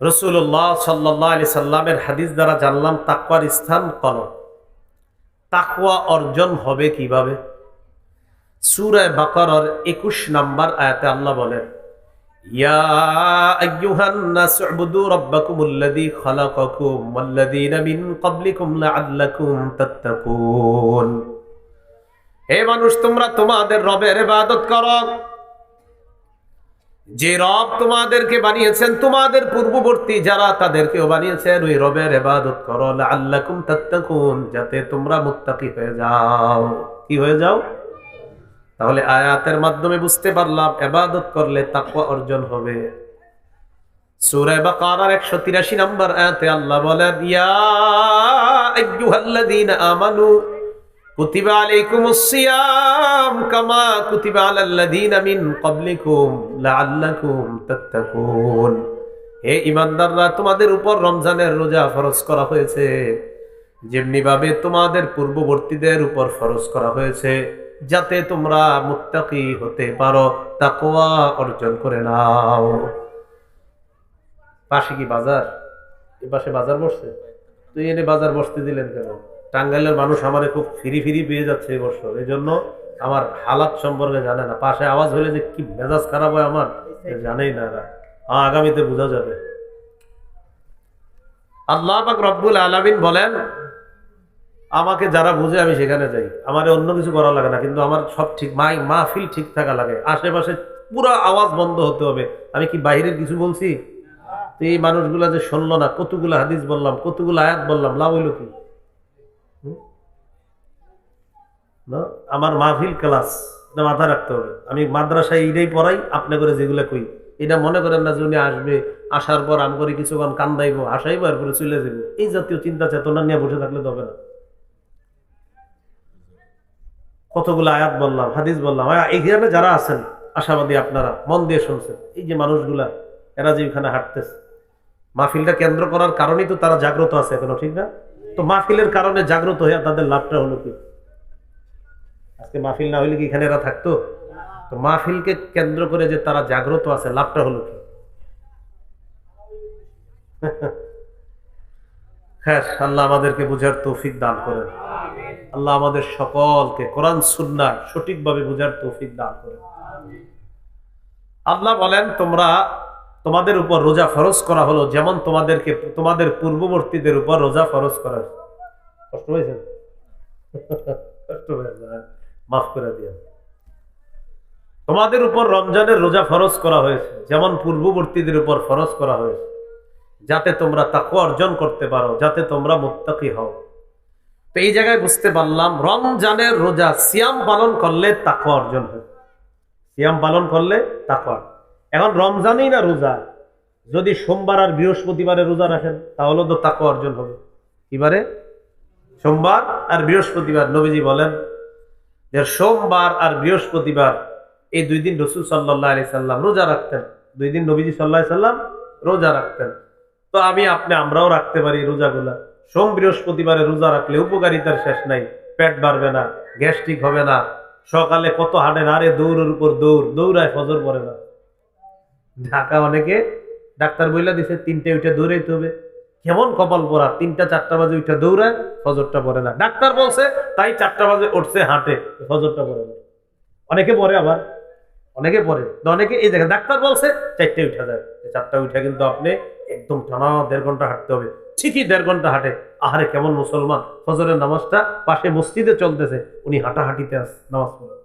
রসুল্লাহ সাল্লাহ আলি সাল্লামের হাদিস দ্বারা জানলাম তাকুয়ার স্থান কলম তাকুয়া অর্জন হবে কীভাবে? সুরায় বাকারার একুশ নাম্বার আয়াতে আল্লাহ বলেন হে মানুষ, তোমরা তোমাদের রবের ইবাদত করো। যে রব তোমাদেরকে বানিয়েছেন, তোমাদের পূর্ববর্তী যারা তাদেরকেও বানিয়েছেন, ওই রবের এবাদত করো আল্লাকুম তাত্তাকুন, যাতে তোমরা মুত্তাকি হয়ে যাও। কি হয়ে যাও? তাহলে আয়াতের মাধ্যমে বুঝতে পারলাম এবাদত করলে তাকওয়া অর্জন হবে। সূরা বাকারার 183 নম্বর আয়াতে আল্লাহ বলেন, ইয়া আমানু কুতিবা আলাইকুমুস সিয়াম কামা কুতিবা আলাল লাযীনা মিন তোমাদের উপর রমজানের রোজা ফরজ করা হয়েছে। যেমনি ভাবে তোমাদের পূর্ববর্তীদের উপর ফরজ করা হয়েছে, যাতে তোমরা মুত্তাকি হতে পারো, তাকওয়া অর্জন করে নাও। পাশে কি বাজার? এ পাশে বাজার বসছে? তুই এনে বাজার বসতে দিলেন কেন? টাঙ্গাইলের মানুষ আমারে খুব ফিরি ফিরি পেয়ে যাচ্ছে এই বছর। এই জন্য আমার হালাত সম্পর্কে জানে না। পাশে আওয়াজ হলে যে কি মেজাজ খারাপ হয় আমার জানেই না এরা। হ্যাঁ, আগামীতে বোঝা যাবে। আল্লাহ পাক রব্বুল আলামিন বলেন আমাকে যারা বুঝে আমি সেখানে যাই। আমার অন্য কিছু করা লাগে না কিন্তু আমার সব ঠিক মাই মাহফিল ঠিক থাকা লাগে। আশেপাশে পুরো আওয়াজ বন্ধ হতে হবে। আমি কি বাইরের কিছু বলছি? তো এই মানুষগুলা যে শুনলো না কতগুলো হাদিস বললাম কতগুলো আয়াত বললাম লাভ হইল কি? আমার মাহফিল ক্লাস, এটা মাথায় রাখতে হবে। আমি মাদ্রাসায় এইটাই পড়াই, আপনি করে যেগুলো কই। এটা মনে করেন না যে উনি আসবে, আসার পর আম করে কিছুক্ষণ কান্দাইবো হাসাইবো এরপরে চলে যাব এই জাতীয় চিন্তা চেতনা নিয়ে বসে থাকলে তো হবে না। কতগুলো আয়াত বললাম, হাদিস বললাম। আয়া- এইখানে যারা আছেন, আশাবাদী আপনারা, মন দিয়ে শুনছেন। এই যে মানুষগুলা, এরা যে এখানে হাঁটতেছে। মাহফিলটা কেন্দ্র করার কারণেই তো তারা জাগ্রত আছে, এখনও ঠিক না? তো মাহফিলের কারণে জাগ্রত হয়ে তাদের লাভটা হলো কি? আজকে মাহফিল না হইলে কি এখানে এরা থাকতো? তো মাহফিলকে কেন্দ্র করে যে তারা জাগ্রত আছে, লাভটা হলো কি? হ্যাঁ আল্লাহ আমাদেরকে বুঝার তৌফিক দান করেন। আল্লাহ আমাদের সকলকে কোরআন সুন্নাহ সঠিকভাবে বুঝার তৌফিক দান করেন। আল্লাহ বলেন, তোমরা তোমাদের উপর রোজা ফরজ করা হলো, যেমন তোমাদেরকে, তোমাদের পূর্ববর্তীদের উপর রোজা ফরজ করা। কষ্ট হয়েছে? কষ্ট হয়েছে হ্যাঁ। মাফ করে দিয়ে তোমাদের উপর রমজানের রোজা ফরজ করা হয়েছে, যেমন পূর্ববর্তীদের উপর ফরজ করা হয়েছে। যাতে তোমরা তাকু অর্জন করতে পারো, যাতে তোমরা মুত্তাকি হও। তো এই জায়গায় বুঝতে পারলাম, রমজানের রোজা সিয়াম পালন করলে তাকু অর্জন হয়। সিয়াম পালন করলে তাকু এখন রমজানেই না রোজা? যদি সোমবার আর বৃহস্পতিবারে রোজা রাখেন, তাহলে তো তাকু অর্জন হবে। কিবারে? সোমবার আর বৃহস্পতিবার, নবীজি বলেন সোমবার আর বৃহস্পতিবার এই দুই দিন রসুল সাল্লাহ আলি সাল্লাম রোজা রাখতেন। দুই দিন নবীজি সাল্লাহ সাল্লাম রোজা রাখতেন। তো আমি আপনি, আমরাও রাখতে পারি রোজাগুলা। সোম বৃহস্পতিবারে রোজা রাখলে উপকারিতার শেষ নাই, পেট বাড়বে না, গ্যাস্ট্রিক হবে না। সকালে কত হাঁটেন, আরে দৌড়ের উপর দৌড়, দৌড়ায় ফজর পড়ে না। ঢাকা অনেকে ডাক্তার বইলা দিছে, তিনটে উঠে দৌড়াইতে হবে। কেমন কপাল পরা তিনটা, চারটা বাজে উঠে দৌড়ায়, ফজরটা পড়ে না। ডাক্তার বলছে, তাই চারটা বাজে উঠছে হাঁটে, ফজরটা পড়ে না। অনেকে পড়ে আবার, অনেকে পড়ে তো অনেকে এই জায়গায় ডাক্তার বলছে চারটে উঠে যায়। চারটা উঠে কিন্তু আপনি একদম টানা দেড় ঘণ্টা হাঁটতে হবে। ঠিকই দেড় ঘণ্টা হাঁটে। আহারে, কেমন মুসলমান! ফজরের নামাজটা পাশে মসজিদে চলতেছে, উনি হাঁটাহাঁটিতে আস, নামাজ পড়ে।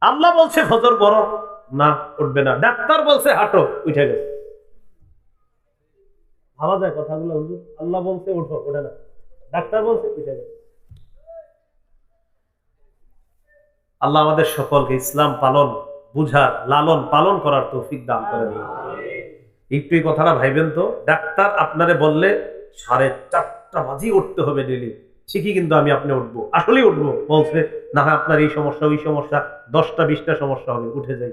আল্লাহ বলছে, ফজর বড় না, উঠবে না। ডাক্তার বলছে, হাঁটো। উঠে গেছে। ভাবা যায় কথাগুলো, হুজুর। আল্লাহ বলছে উঠো ওঠে না। ডাক্তার বলছে, উঠে গেছে আল্লাহ আমাদের সকলকে ইসলাম পালন, বুঝার, লালন পালন করার তৌফিক দান করেন একটু এই কথাটা ভাইবেন তো, ডাক্তার আপনারে বললে সাড়ে চারটা বাজি উঠতে হবে ডেলি ঠিকই কিন্তু আমি আপনি উঠবো। আসলেই উঠবো, বলছে, না হয় আপনার এই সমস্যা, ওই সমস্যা, দশটা, বিশটা সমস্যা হবে, উঠে যাই।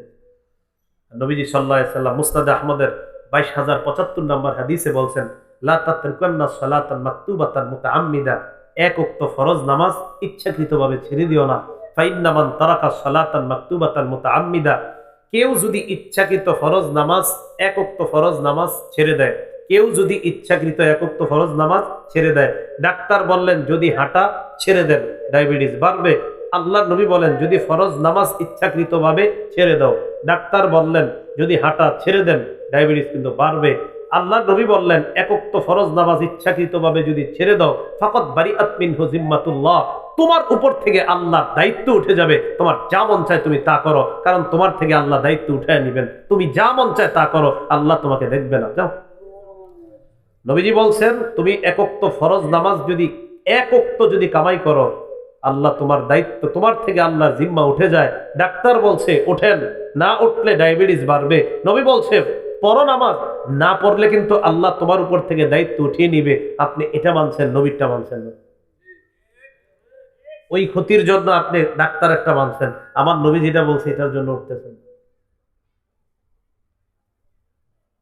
নবীজি সাল্লাহ সাল্লাম মুস্তাদ আহমদের বাইশ হাজার পঁচাত্তর নম্বর হাদিসে বলছেন এক ফরজ নামাজ ইচ্ছাকৃতভাবে ছেড়ে দিও না। কেউ যদি ইচ্ছাকৃত ফরজ নামাজ একক্ত ফরজ নামাজ ছেড়ে দেয়, কেউ যদি ইচ্ছাকৃত ফরজ নামাজ ছেড়ে দেয়, ডাক্তার বললেন, যদি হাঁটা ছেড়ে দেন, ডায়াবেটিস বাড়বে। আল্লাহ নবী বলেন, যদি ফরজ নামাজ ইচ্ছাকৃতভাবে ছেড়ে দাও। ডাক্তার বললেন, যদি হাঁটা ছেড়ে দেন ডায়াবেটিস কিন্তু বাড়বে। আল্লাহ নবী বললেন একক্ত ফরজ নামাজ ইচ্ছাকৃতভাবে যদি ছেড়ে দাও ফকত বাড়ি আতমিন হুজিম্মাতুল্লাহ তোমার উপর থেকে আল্লাহর দায়িত্ব উঠে যাবে। তোমার যা মন চায় তুমি তা করো, কারণ তোমার থেকে আল্লাহ দায়িত্ব উঠে নেবেন। তুমি যা মন চায় তা করো, আল্লাহ তোমাকে দেখবে না। যাও। নবীজি বলছেন, তুমি একক্ত ফরজ নামাজ যদি একক্ত যদি কামাই করো, আল্লাহ তোমার দায়িত্ব, তোমার থেকে আল্লাহর জিম্মা উঠে যায়। ডাক্তার বলছে, ওঠেন, না উঠলে ডায়াবেটিস বাড়বে। নবী বলছে পড়ো নামাজ, না পড়লে কিন্তু আল্লাহ তোমার উপর থেকে দায়িত্ব উঠিয়ে নিবে। আপনি এটা মানছেন, নবীরটা মানছেন না। ওই ক্ষতির জন্য আপনি ডাক্তার একটা মানছেন। আমার নবী যেটা বলছে, এটার জন্য উঠতেছেন।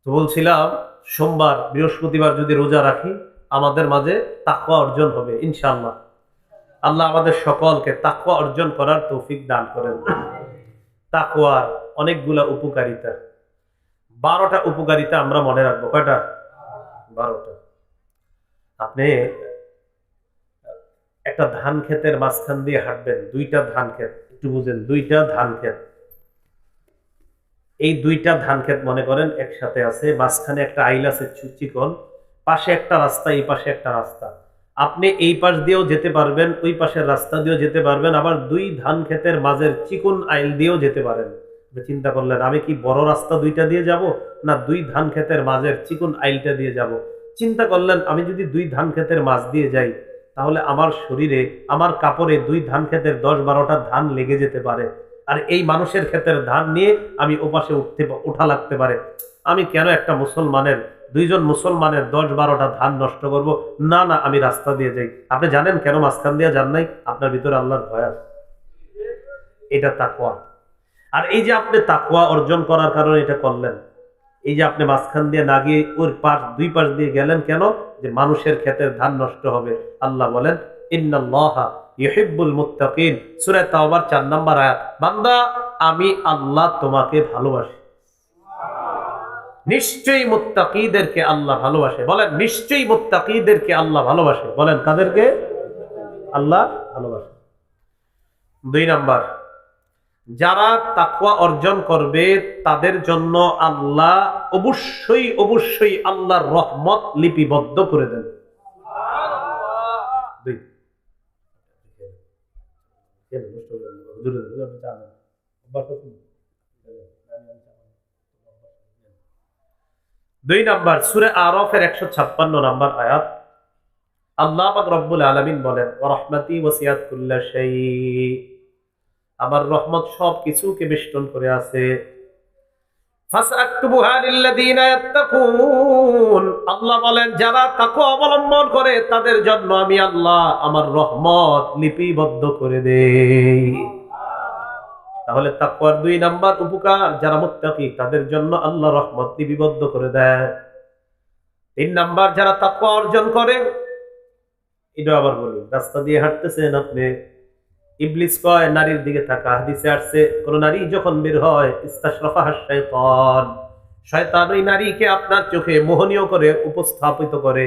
তো বলছিলাম, সোমবার, বৃহস্পতিবার যদি রোজা রাখি, আমাদের মাঝে তাকওয়া অর্জন হবে, ইনশাআল্লাহ। আল্লাহ আমাদের সকলকে তাকওয়া অর্জন করার তৌফিক দান করেন। তাকওয়ার অনেকগুলা উপকারিতা। বারোটা উপকারিতা আমরা মনে রাখব। কয়টা? বারোটা। আপনি একটা ধান ক্ষেতের মাঝখান দিয়ে হাঁটবেন, দুইটা ধান ক্ষেত, একটু বুঝেন, দুইটা ধান ক্ষেত। এই দুইটা ধান ক্ষেত মনে করেন একসাথে আছে, মাঝখানে একটা আইল আছে চিকন, পাশে একটা রাস্তা, এই পাশে একটা রাস্তা। আপনি এই পাশ দিয়েও যেতে পারবেন, ওই পাশের রাস্তা দিয়েও যেতে পারবেন, আবার দুই ধান ক্ষেতের মাঝের চিকন আইল দিয়েও যেতে পারেন। চিন্তা করলেন, আমি কি বড় রাস্তা দুইটা দিয়ে যাব, না দুই ধান ক্ষেতের মাঝের চিকন আইলটা দিয়ে যাব? চিন্তা করলেন, আমি যদি দুই ধান ক্ষেতের মাঝ দিয়ে যাই, তাহলে আমার শরীরে, আমার কাপড়ে দুই ধান ক্ষেতের দশ বারোটা ধান লেগে যেতে পারে। আর এই মানুষের ক্ষেতের ধান নিয়ে আমি ওপাশে উঠতে উঠা লাগতে পারে। আমি কেন একটা মুসলমানের, দুইজন মুসলমানের দশ বারোটা ধান নষ্ট করব? না না, আমি রাস্তা দিয়ে যাই। আপনি জানেন কেন মাঝখান দিয়ে যান নাই? আপনার ভিতরে আল্লাহর ভয় আছে। এটা তাকওয়া। আর এই যে আপনি তাকওয়া অর্জন করার কারণে এটা করলেন, এই যে আপনি মাঝখান দিয়ে না গিয়ে ওর পাশ, দুই পাশ দিয়ে গেলেন কেন? যে মানুষের ক্ষেতের ধান নষ্ট হবে। আল্লাহ বলেন, ইন্নাল্লাহা ইউহিব্বুল মুত্তাকিন। সূরা তাওবার 4 নম্বর আয়াত, বান্দা, আমি আল্লাহ তোমাকে ভালোবাসি। নিশ্চয়ই মুত্তাকিদেরকে আল্লাহ ভালোবাসে। বলেন, নিশ্চয়ই মুত্তাকিদেরকে আল্লাহ ভালোবাসে। বলেন, কাদেরকে? আল্লাহ ভালোবাসে। দুই নাম্বার যারা তাকওয়া অর্জন করবে, তাদের জন্য আল্লাহ অবশ্যই অবশ্যই আল্লাহর রহমত লিপিবদ্ধ করে দেন। দুই। নাম্বার, সুরে আরফের একশো ছাপ্পান্ন নাম্বার আয়াত। আল্লাহ রব্বুল আলামিন বলেন রহমতি ওসিয়াত সেই আমার রহমত সব কিছুকে বেষ্টন করে আছে। আল্লাহ বলেন, যারা তাকওয়া অবলম্বন করে, তাদের জন্য আমি আল্লাহ আমার রহমত লিপিবদ্ধ করে দেই। তাহলে তাকওয়ার দুই নাম্বার উপকার, যারা মুত্তাকি, তাদের জন্য আল্লাহ রহমত লিপিবদ্ধ করে দেয়। তিন নাম্বার, যারা তাকওয়া অর্জন করে এটা আবার বলি, রাস্তা দিয়ে হাঁটতেছেন আপনি ইবলিস কয়, নারীর দিকে থাকা হাদিসে আসছে, কোন নারী যখন বের হয় ইস্তাশরাফাহা শাইতান শয়তান ওই নারীকে আপনার চোখে মোহনীয় করে, উপস্থাপিত করে,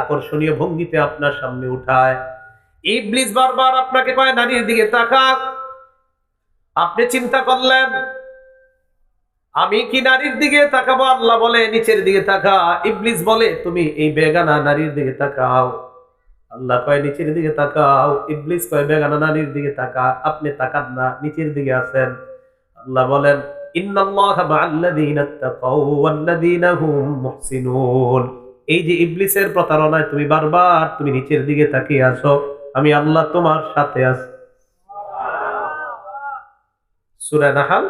আকর্ষণীয় ভঙ্গিতে আপনার সামনে উঠায়। ইবলিস বারবার আপনাকে কয়, নারীর দিকে তাকা। আপনি চিন্তা করলেন, আমি কি নারীর দিকে তাকাবো? আল্লাহ বলে, নিচের দিকে তাকা। ইবলিস বলে, তুমি এই বেগানা নারীর দিকে তাকাও। আল্লাহ কয় নিচের দিকে তাকাও, ইবলিস কয় বেগানা নারীর দিকে তাকা আপনি তাকান না, নিচের দিকে আছেন আল্লাহ বলেন এই যে ইবলিসের প্রতারণায় তুমি বারবার তুমি নিচের দিকে তাকিয়ে আসো আমি আল্লাহ তোমার সাথে আছি। সূরা নাহাল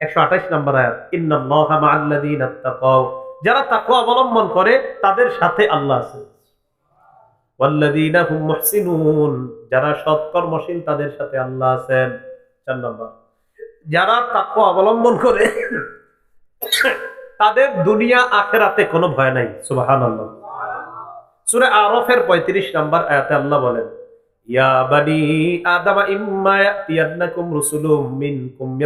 128 নম্বর আয়াত, ইন্নাল্লাহা যারা তাকওয়া অবলম্বন করে, তাদের সাথে আল্লাহ আছে। যারা সৎকর্মশীল তাদের সাথে আল্লাহ আছেন। চার নম্বর। যারা তাকওয়া অবলম্বন করে, তাদের দুনিয়া আখেরাতে কোনো ভয় নাই। সুবহানাল্লাহ। সূরা আরফের 35 নম্বর আয়াতে আল্লাহ বলেন মিনকুম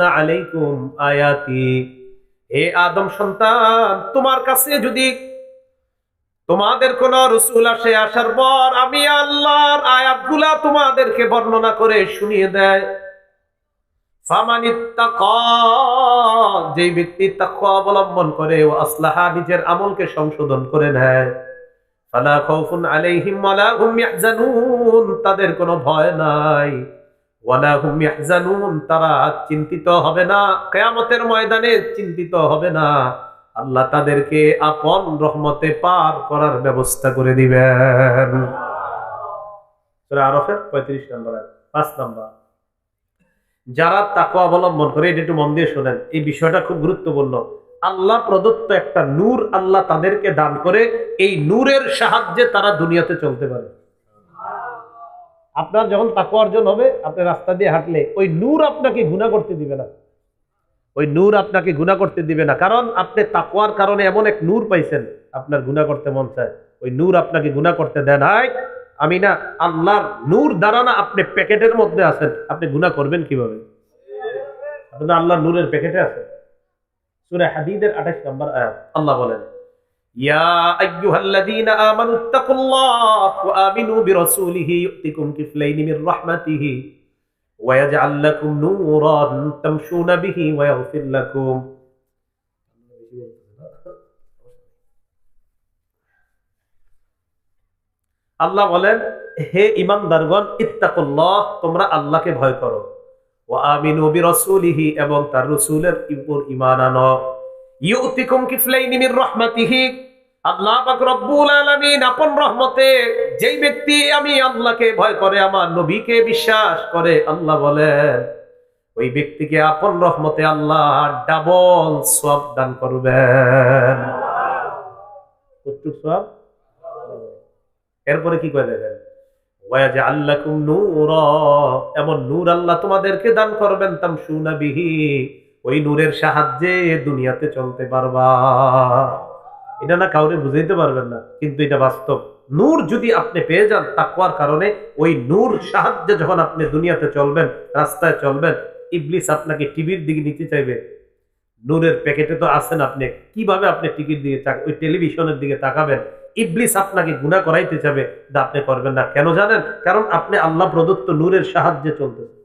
আলাইকুম আয়াতি। হে আদম সন্তান, তোমার কাছে যদি তোমাদের কোন রসুল আসে, আসার পর আমি আল্লাহর আয়াতগুলা তোমাদেরকে বর্ণনা করে শুনিয়ে দেয়। যেই ব্যক্তি অবলম্বন করে ও আসলাহা নিজের আমলকে সংশোধন করে নেয়। তাদের কোনো ভয় নাই। তারা চিন্তিত হবে না, কিয়ামতের ময়দানে চিন্তিত হবে না। আল্লাহ তাদেরকে আপন রহমতে পার করার ব্যবস্থা করে দিবেন। আরফের 35 নম্বর 5 নম্বর। যারা তাকে অবলম্বন করে, এটা একটু মন দিয়ে শোনেন, এই বিষয়টা খুব গুরুত্বপূর্ণ। আল্লাহ প্রদত্ত একটা নূর আল্লাহ তাদেরকে দান করে, এই নূরের সাহায্যে তারা দুনিয়াতে চলতে পারে। আপনার যখন তাকওয়া অর্জন হবে, আপনি রাস্তা দিয়ে হাঁটলে, ওই নূর আপনাকে গুণা করতে দিবে না। ওই নূর আপনাকে গুণা করতে দিবে না। কারণ আপনি তাকওয়ার কারণে এমন এক নূর পাইছেন, আপনার গুণা করতে মন চায়। ওই নূর আপনাকে গুণা করতে দেয় নাই। আমি না আল্লাহর নূর দ্বারা না আপনি প্যাকেটের মধ্যে আছেন। আপনি গুণা করবেন কীভাবে? আপনি তো আল্লাহর নূরের প্যাকেটে আছেন। সূরা হাদিদের 28 নম্বর আল্লাহ বলেন ওয়া ইয়াজআল আল্লাহ বলেন, হে ইমানদারগণ, ইত্তাকুল্লাহ, তোমরা আল্লাহকে ভয় করো। ও আমিনু বিরাসূলিহি, এবং তার রাসূলের উপর ঈমান আনো। ইউতিকুম কিফলাইনি মির রাহমাতিহি। আল্লাহ আপন রহমতে যেই ব্যক্তি আমি আল্লাহকে ভয় করে, আমার নবীকে বিশ্বাস করে, আল্লাহ বলেন, ওই ব্যক্তিকে আপন রহমতে আল্লাহ ডাবল সওয়াব দান করবেন। এরপরে কি করে নূর। এমন নূর আল্লাহ তোমাদেরকে দান করবেন, তামশুনা বিহি। ওই নূরের সাহায্যে দুনিয়াতে চলতে পারবা। এটা না কাউরে বুঝাইতে পারবেন না, কিন্তু এটা বাস্তব। নূর যদি আপনি পেয়ে যান তাকওয়ার কারণে, ওই নূর সাহায্যে যখন আপনি দুনিয়াতে চলবেন, রাস্তায় চলবেন, ইবলিস আপনাকে টিভির দিকে নিতে চাইবে। নূরের প্যাকেটে তো আছেন আপনি, কীভাবে আপনি টিকিট দিয়ে ওই টেলিভিশনের দিকে তাকাবেন? ইবলিস আপনাকে গুণা করাইতে যাবে তা আপনি করবেন না। কেন জানেন? কারণ আপনি আল্লাহ প্রদত্ত নূরের সাহায্যে চলতেছেন।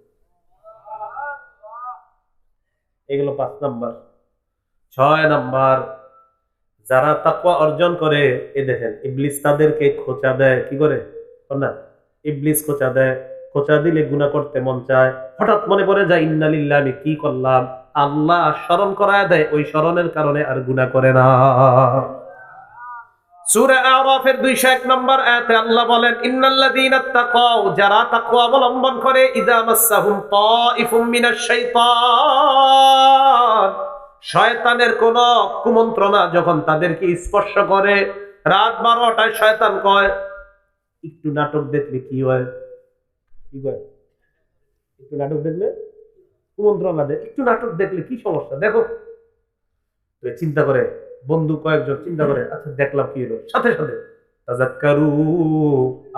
এগুলো পাঁচ নাম্বার। ছয় নাম্বার যারা তাকওয়া অর্জন করে এ দেখেন, ইবলিস তাদেরকে খোঁচা দেয়, কি করে? না ইবলিস খোঁচা দেয়। খোঁচা দিলে গুণা করতে মন চায়। হঠাৎ মনে পড়ে যায় ইন্নালিল্লাহ আমি কি করলাম? আল্লাহ স্মরণ করায় দেয়, ওই স্মরণের কারণে আর গুণা করে না। আরাফের 201 নম্বর আয়াতে আল্লাহ বলেন ইন্নাল্লাযীনা তাকাও যারা অবলম্বন করে শয়তানের কোন কুমন্ত্রণা যখন তাদেরকে স্পর্শ করে, রাত 12টায় শয়তান কয়, একটু নাটক দেখলে কি হয়? কি কয়? একটু নাটক দেখলে কুমন্ত্রণা দেয় একটু নাটক দেখলে কি সমস্যা? দেখো। চিন্তা করে, বন্ধু কয়েকজন চিন্তা করে আচ্ছা দেখলাম কি হলো? সাথে সাথে, তাজাক্কারু,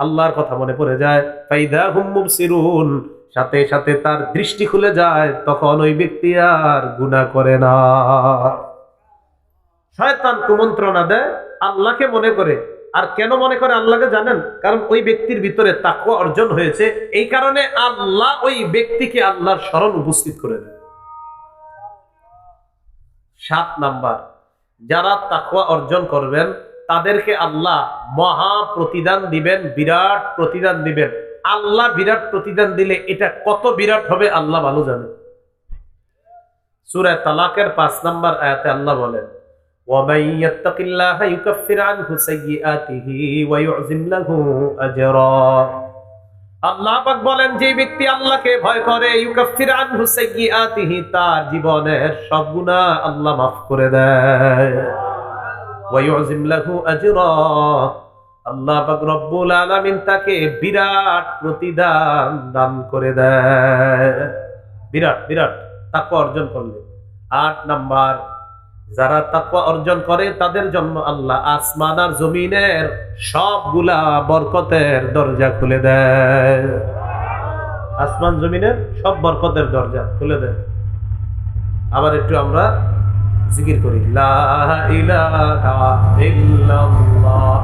আল্লাহর কথা মনে পড়ে যায়, ফাইদা হুম মুবসিরুন সাথে সাথে তার দৃষ্টি খুলে যায়, তখন ওই ব্যক্তি আর গুনাহ করে না। শয়তান কুমন্ত্রণা দেয়, আল্লাহকে মনে করে। আর কেন মনে করে আল্লাহকে জানেন? কারণ ওই ব্যক্তির ভিতরে তাকওয়া অর্জন হয়েছে। এই কারণে আল্লাহ ওই ব্যক্তিকে আল্লাহর স্মরণ উপস্থিত করে দেয়। সাত নাম্বার, যারা তাকুয়া অর্জন করবেন, তাদেরকে আল্লাহ মহা প্রতিদান দিবেন, বিরাট প্রতিদান দিবেন। আল্লাহ বিরাট প্রতিদান দিলে এটা কত বিরাট হবে আল্লাহ ভালো জানে। সুরায় তালাকের পাঁচ নম্বর আয়াতে আল্লাহ বলেন আল্লাহ বলেন ভয় তার জীবনের সব গুণা আল্লাহ মাফ করে দেয়। আল্লাহ রব্বুল আলামিন তাকে বিরাট প্রতিদান দান করে দেয় বিরাট বিরাট তাকওয়া অর্জন করলে। আট নাম্বার, যারা তাকওয়া অর্জন করে তাদের জন্য আল্লাহ আসমান আর জমিনের সবগুলা বরকতের দরজা খুলে দেয় আসমান, জমিনের সব বরকতের দরজা খুলে দেয় আবার একটু আমরা জিকির করি। লা ইলাহা ইল্লাল্লাহ।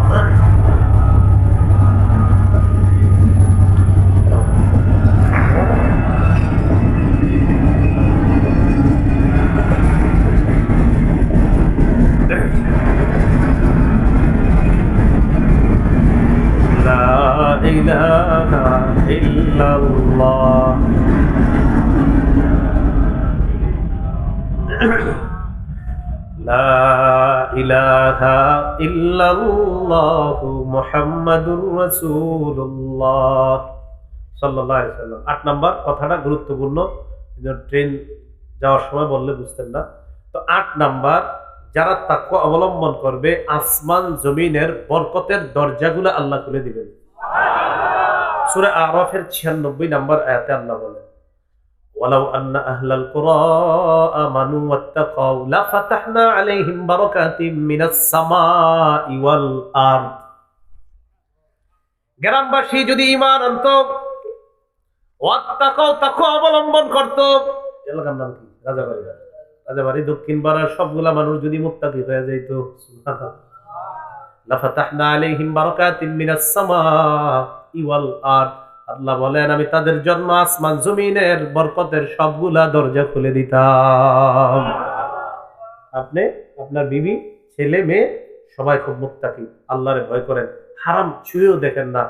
إله إلا الله لا إله إلا الله محمد رسول الله সাল্লাল্লাহু আলাইহি সাল্লাম আট নাম্বার কথাটা গুরুত্বপূর্ণ এই জন্য ট্রেন যাওয়ার সময় বললে বুঝতেন না তো আট নাম্বার যারা তাকওয়া অবলম্বন করবে আসমান জমিনের বরকতের দরজাগুলো আল্লাহ খুলে দিবেন সূরা আরাফের 96 নাম্বার আয়াতে আল্লাহ বলেন ولو أن أهل القرى آمنوا واتقوا لفتحنا عليهم بركات من السماء والأرض গ্রামবাসী যদি ইমান আনত ওয়াত্তাকাও তাকওয়া অবলম্বন করত এলাকার নাম কি রাজাবাড়ি রাজাবাড়ি দক্ষিণ পাড়ার সবগুলা মানুষ যদি মুত্তাকি হয়ে যাইতো লাফাতাহনা আলাইহিম বারাকাতিম মিনাস সামাই আল্লাহ বলেন, আমি তাদের জন্য আসমান জমিনের বরকতের সবগুলা দরজা খুলে দিতাম। আপনি আপনার বিবি, ছেলে, মেয়ে সবাই খুব মুত্তাকি, আল্লাহরে ভয় করেন। হারাম ছুঁয়েও দেখেন না।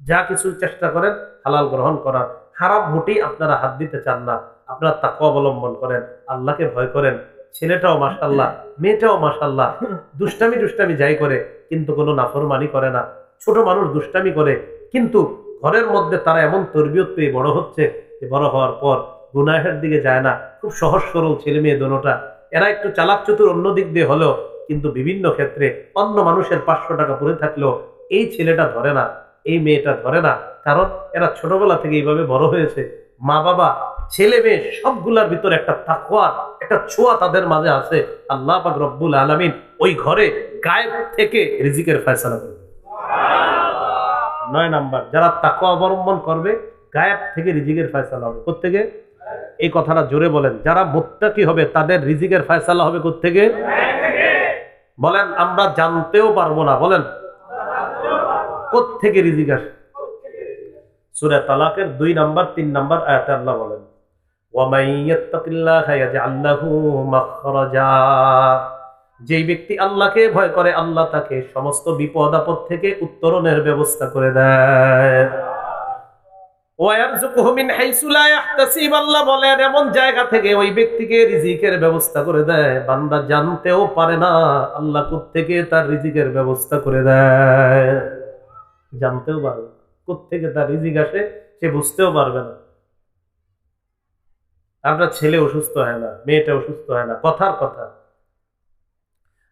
যা কিছু চেষ্টা করেন, হালাল গ্রহণ করার। হারাম মোটেই আপনারা হাত দিতে চান না। আপনারা তাকে অবলম্বন করেন, আল্লাহকে ভয় করেন। ছেলেটাও মাসাল্লাহ মেয়েটাও মাসাল্লাহ দুষ্টামি দুষ্টামি যাই করে, কিন্তু কোনো নাফরমানি করে না। ছোট মানুষ দুষ্টামি করে কিন্তু ঘরের মধ্যে তারা এমন তরবিয়ত পেয়ে বড় হচ্ছে যে বড় হওয়ার পর গুনাহের দিকে যায় না। খুব সহজ সরল ছেলে মেয়ে দোনোটা। এরা একটু চালাক চতুর অন্য দিক দিয়ে হলেও কিন্তু বিভিন্ন ক্ষেত্রে অন্য মানুষের পাঁচশো টাকা পড়ে থাকলেও এই ছেলেটা ধরে না, এই মেয়েটা ধরে না। কারণ এরা ছোটবেলা থেকে এইভাবে বড় হয়েছে। মা বাবা, ছেলে মেয়ে সবগুলার ভিতরে একটা তাকওয়ার একটা ছোঁয়া তাদের মাঝে আছে। আল্লাহ রব্বুল আলামিন ওই ঘরে গায়েব থেকে রিজিকের ফয়সালা করবে নয় নাম্বার, যারা তাকে অবলম্বন করবে, গায়েব থেকে রিজিকের ফয়সালা হবে। কোথেকে এই কথাটা জোরে বলেন। যারা মোত্তাকি হবে, তাদের রিজিকের ফয়সালা হবে কোথেকে বলেন, আমরা জানতেও পারব না, বলেন। কোথেকে রিজিক আসে? সুরে তালাকের দুই নাম্বার, তিন নাম্বার আয়াতে আল্লাহ বলেন ওয়ামাইয়াত্তাকিল্লাহ ইয়াজআল লাহু মাখরাজা। যেই ব্যক্তি আল্লাহকে ভয় করে, আল্লাহ তাকে সমস্ত বিপদ আপদ থেকে উত্তরণের ব্যবস্থা করে দেয়। বলেন, এমন জায়গা থেকে ওই ব্যক্তিকে রিজিকের ব্যবস্থা করে দেয়। বান্দা জানতেও পারে না, আল্লাহ থেকে তার রিজিকের ব্যবস্থা করে দেয়। জানতেও পারবে থেকে তার রিজিক আসে সে বুঝতেও পারবে না। আপনার ছেলে অসুস্থ হয় না, মেয়েটা অসুস্থ হয় না, কথার কথা।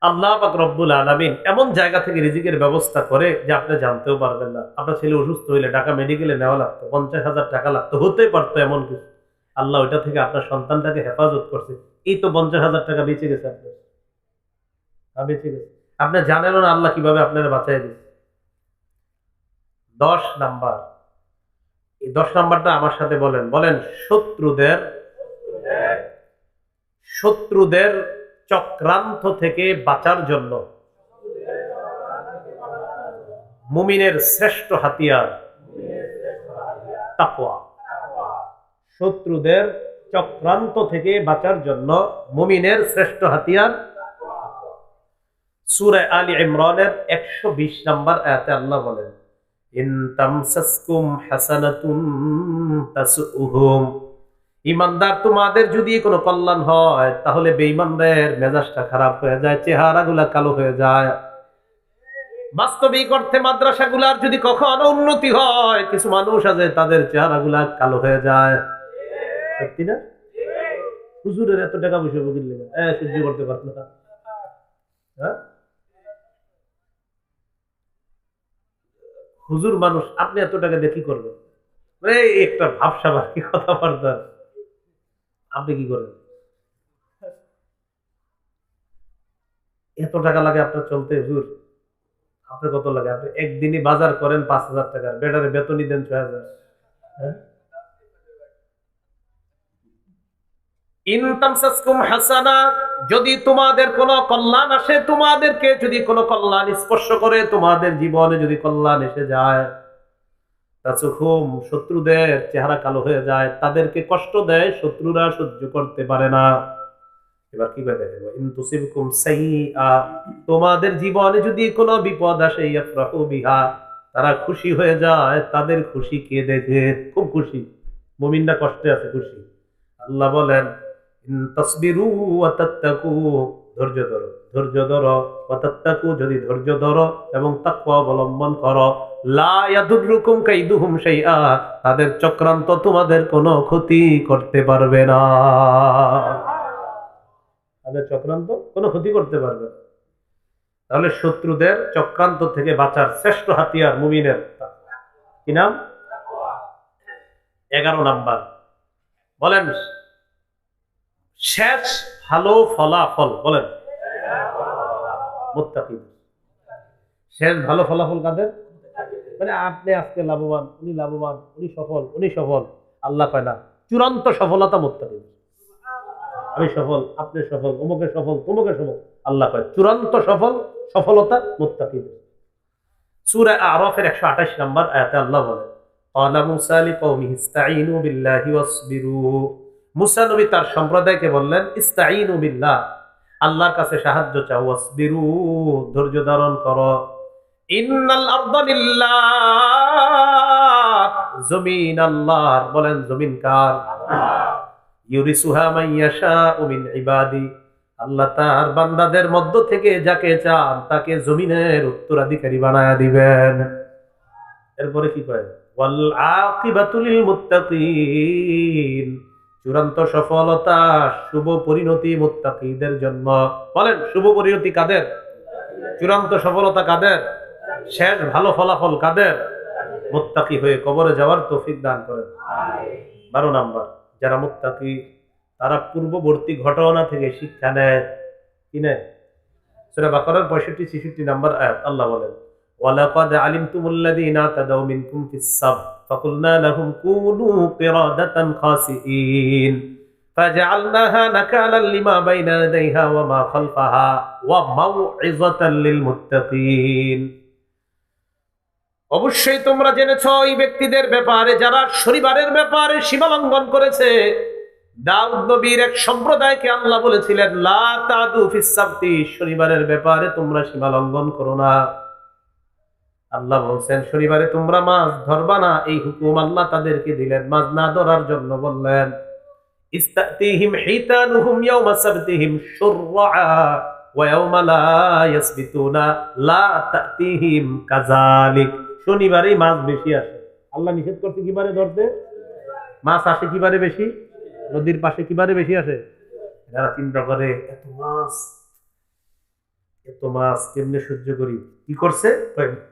আল্লাহ পাক রব্বুল আলামিন এমন জায়গা থেকে রিজিকের ব্যবস্থা করে যে আপনি জানতেও পারবেন না। আপনার ছেলে অসুস্থ হইলে ঢাকা মেডিকেলে নেওয়া লাগতো, পঞ্চাশ হাজার টাকা লাগতো, হতেই পারতো এমন কিছু। আল্লাহ ওইটা থেকে আপনার সন্তানটাকে হেফাজত করছে। এই তো পঞ্চাশ হাজার টাকা বেঁচে গেছে আপনার। বেঁচে গেছে। আপনি জানেন না আল্লাহ কীভাবে আপনারা বাঁচাই দিচ্ছে দশ নাম্বার। এই দশ নাম্বারটা আমার সাথে বলেন। বলেন, শত্রুদের শত্রুদের চক্রান্ত থেকে বাঁচার জন্য। মুমিনের শ্রেষ্ঠ হাতিয়ার তাকওয়া। শত্রুদের চক্রান্ত থেকে বাঁচার জন্য মুমিনের শ্রেষ্ঠ হাতিয়ার সূরা আলী ইমরানের একশো বিশ নম্বর আয়াতে আল্লাহ বলেন, ইন তামসাসকুম হাসানাতুন ইমানদার তোমাদের যদি কোনো কল্যাণ হয়, তাহলে বেঈমানদের মেজাজটা খারাপ হয়ে যায়, চেহারাগুলা কালো হয়ে যায়। বাস্তবিক অর্থে মাদ্রাসাগুলার যদি কখনো উন্নতি হয়, কিছু মানুষ আছে, তাদের চেহারাগুলা কালো হয়ে যায়। সত্যি না? হুজুরের এত টাকা পয়সা বকিল লেগে সহ্য করতে পারতো না। হ্যাঁ? হুজুর মানুষ, আপনি এত টাকা দিয়ে কি করবেন? এই একটা ভাবসা কি কথাবার্তা। আপনি কি করেন? এত টাকা লাগে আপনার চলতে? হুজুর, আপনার কত লাগে? আপনি একদিনই বাজার করেন পাঁচ হাজার টাকার বেটারে বেতনই দেন ছয় হাজার। হ্যাঁ? যদি তোমাদের কোনো কল্যাণ আসে, তোমাদেরকে যদি কোনো কল্যাণ স্পর্শ করে, তোমাদের জীবনে যদি কল্যাণ এসে যায়। তাসুহুম, শত্রুদের চেহারা কালো হয়ে যায়, তাদেরকে কষ্ট দেয়, শত্রুরা সহ্য করতে পারে না। এবার কি করে দেখেন? ইন তুসিবকুম তোমাদের জীবনে যদি কোনো বিপদ আসে, ইয়াফরাহু বিহা, তারা খুশি হয়ে যায়, তাদের খুশি কে দেখে? খুব খুশি। মুমিনরা কষ্টে আছে, খুশি। আল্লাহ বলেন, ইন ধৈর্য ধরো। ধৈর্য ধরো। ওয়া তাত্তাকু যদি ধৈর্য ধরো এবং তাকওয়া অবলম্বন করো, লা ইয়াদুররুকুম কাইদুহুম শাইআ, তাদের চক্রান্ত তোমাদের কোনো ক্ষতি করতে পারবে না। তাদের চক্রান্ত কোনো ক্ষতি করতে পারবে না। তাহলে শত্রুদের চক্রান্ত থেকে বাঁচার শ্রেষ্ঠ হাতিয়ার মুমিনের কি নাম? এগারো নাম্বার। বলেন শেষ ভালো ফলাফল বলেন মুত্তাকিদ শেষ ভালো ফলাফল কাদের মানে আপনি আজকে লাভবান উনি লাভবান উনি সফল উনি সফল আল্লাহ কয় না চূড়ান্ত সফলতা মুত্তাকিদ আমি সফল আপনি সফল অমুকে সফল তোমাকে সফল আল্লাহ কয় চূড়ান্ত সফল সফলতা মুত্তাকিদ সূরা আরাফের 128 নম্বর আয়াতে আল্লাহ বলেন قال موسى لقومه استعينوا بالله واصبروا মুসা নবী তার সম্প্রদায়কে বললেন ইস্তাইনু বিল্লাহ, আল্লাহর কাছে সাহায্য চাও ধৈর্য ধারণ করো। জমিন বলেন, জমিন কার? আল্লাহ মধ্য থেকে যাকে তাকে উত্তরাধিকারী বানায়া দিবেন। এরপরে কি কয়? ওয়াল চূড়ান্ত সফলতা, শুভ পরিণতি মোত্তাকিদের জন্য। বলেন, শুভ পরিণতি কাদের? চূড়ান্ত সফলতা কাদের? শেষ ভালো ফলাফল কাদের? মোত্তাকি হয়ে কবরে যাওয়ার তৌফিক দান করেন। বারো নাম্বার, যারা মোত্তাকি, তারা পূর্ববর্তী ঘটনা থেকে শিক্ষা নেয়। কি সেটা সেটা বাকরার পঁয়ষট্টি, ছেষট্টি নাম্বার আয়াত, আল্লাহ বলেন ওয়ালাকাদ আলিমতুমুল্লাদিনা তাদাউ মিনকুম ফিস فقلنا لهم كونوا قردة خاسئين فجعلناها نكالا لما بين يديها وما خلفها وموعظة للمتقين অবশ্যই তোমরা জেনেছ ওই ব্যক্তিদের ব্যাপারে যারা শনিবারের ব্যাপারে সীমা লঙ্ঘন করেছে দাউদ নবীর এক সম্প্রদায়কে আল্লাহ বলেছিলেন লা তাদু ফিস সাবতি শনিবারের ব্যাপারে তোমরা সীমা লঙ্ঘন করো না আল্লাহ বলছেন, শনিবারে তোমরা মাছ ধরবা না, এই হুকুম আল্লাহ তাদেরকে দিলেন। মাছ না ধরার জন্য বললেন শনিবারে মাছ বেশি আসে। আল্লাহ নিষেধ করতে কিবারে ধরতে? মাছ আসে কিবারে বেশি? নদীর পাশে কিবারে বেশি আসে? যারা চিন্তা করে এত মাছ এত কেমনে সহ্য করি? কি করছে?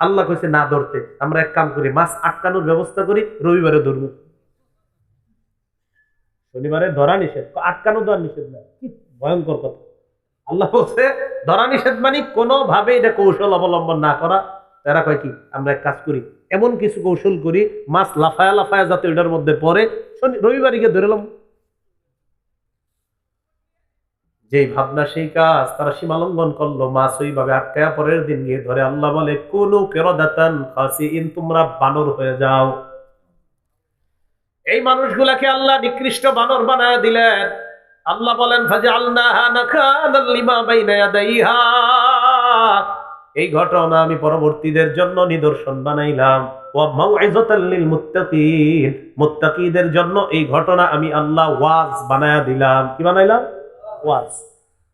আল্লাহ কইছে, না ধরতে। আমরা এক কাম করি, মাছ আটকানোর ব্যবস্থা করি, রবিবারে ধরবো। শনিবারে ধরা নিষেধ। আটকানো নিষেধ না। কি ভয়ঙ্কর কথা। আল্লাহ বলছে, ধরা নিষেধ মানে কোনো ভাবে এটা কৌশল অবলম্বন না করা। তারা কয় কি, আমরা এক কাজ করি, এমন কিছু কৌশল করি, মাছ লাফায়া লাফায়া যাতে ওইটার মধ্যে শনি, রবিবারে গিয়ে ধরেলাম যেই ভাবনা, সেই কাজ তারা সীমালঙ্ঘন করল। মাছ ওইভাবে আটকায়া পরের দিন গিয়ে ধরে আল্লাহ বলে, কোন ইন তোমরা বানর হয়ে যাও। এই মানুষগুলাকে আল্লাহ নিকৃষ্ট বানর বানায় দিলেন। আল্লাহ বলেন এই ঘটনা আমি পরবর্তীদের জন্য নিদর্শন বানাইলাম। জন্য এই ঘটনা আমি আল্লাহ ওয়াজ বানায়া দিলাম। কি বানাইলাম? ওয়াজ।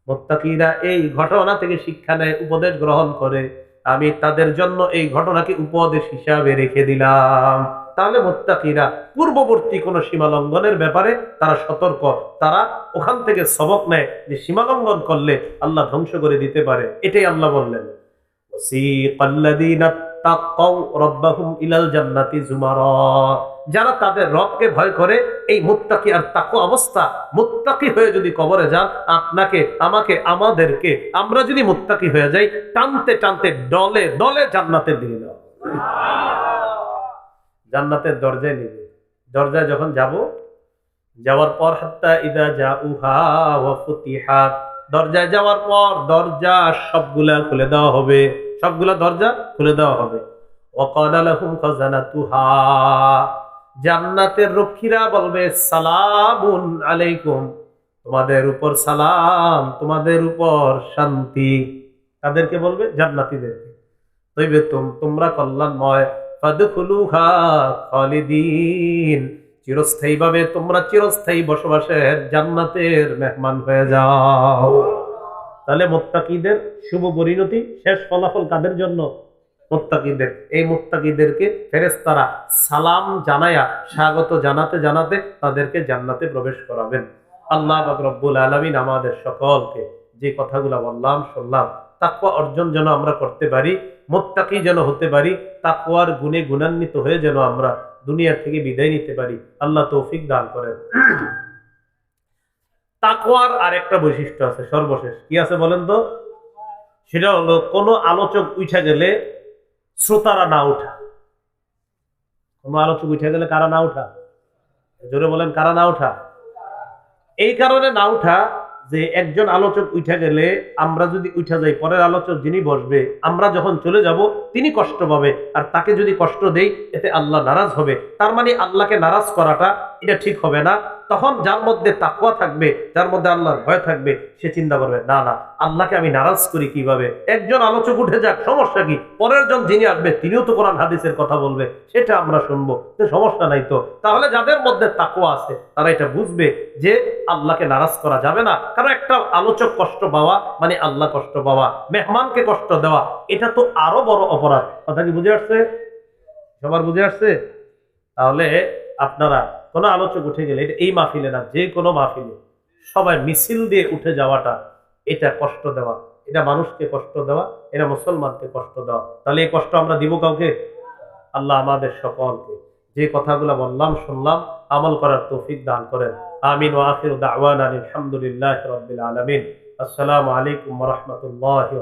মোত্তাকিরা এই ঘটনা থেকে শিক্ষা নেয়, উপদেশ গ্রহণ করে। আমি তাদের জন্য এই ঘটনাকে উপদেশ হিসাবে রেখে দিলাম। তাহলে মোত্তাকিরা পূর্ববর্তী কোন সীমালঙ্ঘনের ব্যাপারে তারা সতর্ক। তারা ওখান থেকে সবক নেয় যে সীমালঙ্ঘন করলে আল্লাহ ধ্বংস করে দিতে পারে। এটাই আল্লাহ বললেন। রব্বাহুম ইলাল জান্নাতি জুমারা। যারা তাদের রবকে ভয় করে এই মুত্তাকি আর তাকু অবস্থা মুত্তাকি হয়ে যদি কবরে যান আপনাকে আমাকে আমাদেরকে আমরা যদি মুত্তাকি হয়ে যাই টানতে টানতে দলে দলে জান্নাতের দিকে যাও জান্নাতের দরজায় নিবে দরজায় যখন যাব যাওয়ার পর হাত্তা ইদা যা উহা ওয়া ফুতিহাত দরজায় যাওয়ার পর দরজা সবগুলা খুলে দেওয়া হবে সবগুলা দরজা খুলে দেওয়া হবে وقال لهم خزنتها জান্নাতের রক্ষীরা বলবে, সালামুন আলাইকুম। তোমাদের উপর সালাম, তোমাদের উপর শান্তি। তাদেরকে বলবে? জান্নাতীদেরকে। তৈবে তুম, তোমরা কল্যাণময়। খালিদিন। চিরস্থায়ী ভাবে তোমরা চিরস্থায়ী বসবাসের জান্নাতের মেহমান হয়ে যাও। তাহলে মোত্তাকিদের শুভ পরিণতি, শেষ ফলাফল কাদের জন্য? মোত্তাকিদের, এই মোত্তাকিদেরকে ফেরেস্তারা সালাম জানায়া, স্বাগত জানাতে জানাতে তাদেরকে জান্নাতে প্রবেশ করাবেন। আল্লাহ রব্বুল আলামিন আমাদের সকলকে যে কথাগুলো বললাম, শুনলাম, তাকওয়া অর্জন যেন আমরা করতে পারি, মোত্তাকি যেন হতে পারি, তাকওয়ার গুণে গুণান্বিত হয়ে যেন আমরা দুনিয়া থেকে বিদায় নিতে পারি, আল্লাহ তৌফিক দান করেন। তাকওয়ার আরেকটা বৈশিষ্ট্য আছে সর্বশেষ। কি আছে বলেন তো? সেটা হলো কোনো আলোচক উঠা গেলে শ্রোতারা না উঠা। কোনো আলোচক উঠে গেলে কারা না উঠা? জোরে বলেন, কারা না উঠা? এই কারণে না উঠা যে একজন আলোচক উঠে গেলে আমরা যদি উঠে যাই, পরের আলোচক যিনি বসবে, আমরা যখন চলে যাব, তিনি কষ্ট পাবে। আর তাকে যদি কষ্ট দেই, এতে আল্লাহ নারাজ হবে। তার মানে আল্লাহকে নারাজ করাটা এটা ঠিক হবে না। তখন যার মধ্যে তাকুয়া থাকবে, যার মধ্যে আল্লাহর ভয় থাকবে, সে চিন্তা করবে, না না, আল্লাহকে আমি নারাজ করি কীভাবে? একজন আলোচক উঠে যাক, সমস্যা কি? পরের জন যিনি আসবে, তিনিও তো কোরআন, হাদিসের কথা বলবে, সেটা আমরা শুনব সমস্যা নাই তো। তাহলে যাদের মধ্যে তাকুয়া আছে, তারা এটা বুঝবে যে আল্লাহকে নারাজ করা যাবে না। কারণ একটা আলোচক কষ্ট পাওয়া মানে আল্লাহ কষ্ট পাওয়া, মেহমানকে কষ্ট দেওয়া, এটা তো আরও বড় অপরাধ। কথা কি বুঝে আসছে? সবার বুঝে আসছে? তাহলে আপনারা কোনো আলোচক উঠে গেলে, এটা এই মাহফিলে না, যে কোনো মাহফিলে সবাই মিছিল দিয়ে উঠে যাওয়াটা, এটা কষ্ট দেওয়া। এটা মানুষকে কষ্ট দেওয়া, এটা মুসলমানকে কষ্ট দেওয়া। তাহলে এই কষ্ট আমরা দিব কাউকে? আল্লাহ আমাদের সকলকে। যে কথাগুলো বললাম, শুনলাম, আমল করার তৌফিক দান করেন। আমিন ওয়া আখিরু দাওয়ানা আলহামদুলিল্লাহি রাব্বিল আলামিন। আসসালামু আলাইকুম রাহমাতুল্লাহি